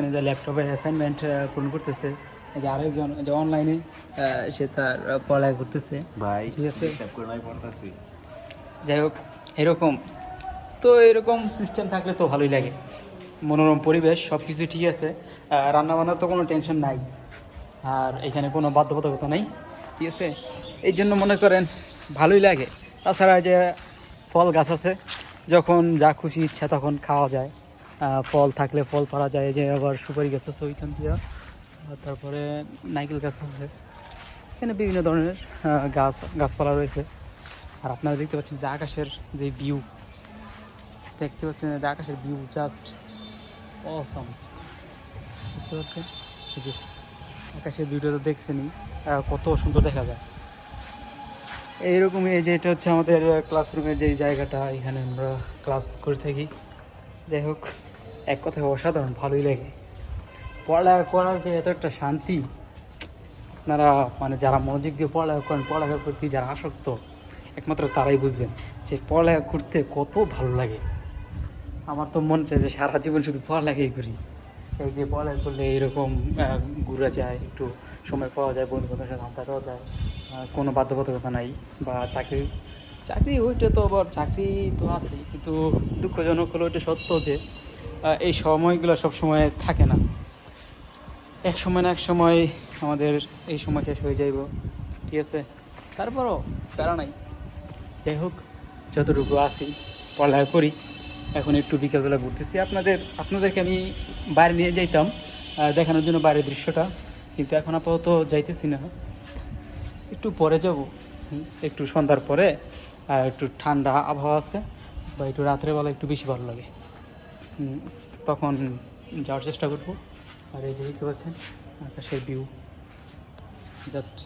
এখানে যে ল্যাপটপে অ্যাসাইনমেন্ট পূরণ করতেছে যে আরেকজন যে অনলাইনে সে তার পড়ালেখা করতেছে। ভাই ঠিক আছে। যাই হোক এরকম। তো এরকম সিস্টেম থাকলে তো ভালোই লাগে। মনোরম পরিবেশ সব কিছু ঠিক আছে। রান্না বান্নার তো কোনো টেনশন নাই। আর এখানে কোনো বাধ্যবাধকতা নাই। ঠিক আছে? এই জন্য মনে করেন ভালোই লাগে। তাছাড়া এই যে ফল গাছ আছে যখন যা খুশি ইচ্ছা তখন খাওয়া যায়। ফল থাকলে ফল পাড়া যায় যে আবার সুপারি গাছ আছে ওইখান দিয়ে। তারপরে নাইকেল গাছ আছে। এখানে বিভিন্ন ধরনের গাছ, গাছপালা রয়েছে। আর আপনারা দেখতে পাচ্ছেন যে আকাশের যে ভিউ দেখতে পাচ্ছেন যে আকাশের ভিউ জাস্ট অসম দেখতে পাচ্ছেন? যে আকাশের ভিউটা তো দেখছেনই কত সুন্দর দেখা যায়। এইরকমই এই যে এটা হচ্ছে আমাদের ক্লাসরুমের যে জায়গাটা, এখানে আমরা ক্লাস করে থাকি। যাই হোক। এক কথায় অসাধারণ, ভালোই লাগে। পড়ালেখা করার যে এত একটা শান্তি, আপনারা মানে যারা মনোযোগ দিয়ে পড়ালেখা করেন, পড়ালেখার প্রতি যারা আসক্ত, একমাত্র তারাই বুঝবেন যে পড়ালেখা করতে কত ভালো লাগে। আমার তো মন চায় যে সারা জীবন শুধু পড়ালেখাই করি। এই যে পড়ালেখা করলে এরকম ঘুরা যায়, একটু সময় পাওয়া যায় বন্ধু বান্ধবের সাথে আড্ডা দেওয়া যায় কোনো বাধ্যবাধকতা নাই বা চাকরি চাকরি ওইটা তো আবার চাকরি তো আছে কিন্তু দুঃখজনক হলো ওইটা সত্য যে এই সময়গুলো সব সময় থাকে না। এক সময় না এক সময় আমাদের এই সময় শেষ হয়ে যাইব, ঠিক আছে? তারপরও প্যারা নাই। যাই হোক, যতটুকু আসি পড়ালেখা করি। এখন একটু বিকেলবেলা ঘুরতেছি। আপনাদের, আপনাদেরকে আমি বাইরে নিয়ে যাইতাম দেখানোর জন্য বাইরের দৃশ্যটা। কিন্তু এখন আপাতত যাইতেছি না। একটু পরে যাব। একটু সন্ধ্যার পরে একটু ঠান্ডা আবহাওয়া আছে, বা একটু রাত্রেবেলা একটু বেশি ভালো লাগে। তখন যাওয়ার চেষ্টা করব। আর এই যে দেখতে পাচ্ছেন, আকাশের ভিউ জাস্ট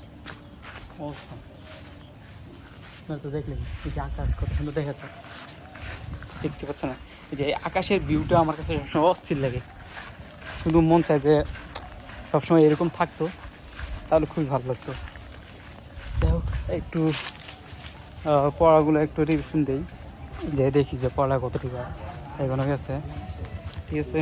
আপনারা তো দেখলেন, এই যে আকাশ কত সুন্দর দেখা যায় দেখতে পাচ্ছেন না? এই যে আকাশের ভিউটা আমার কাছে সবসময় অস্থির লাগে। শুধু মন চায় যে সবসময় এরকম থাকতো, তাহলে খুবই ভালো লাগতো। যাই হোক, একটু পড়াগুলো একটু রিভিশন দিই। যে দেখি যে পড়া কতটুকু এগোনো গেছে ঠিক আছে?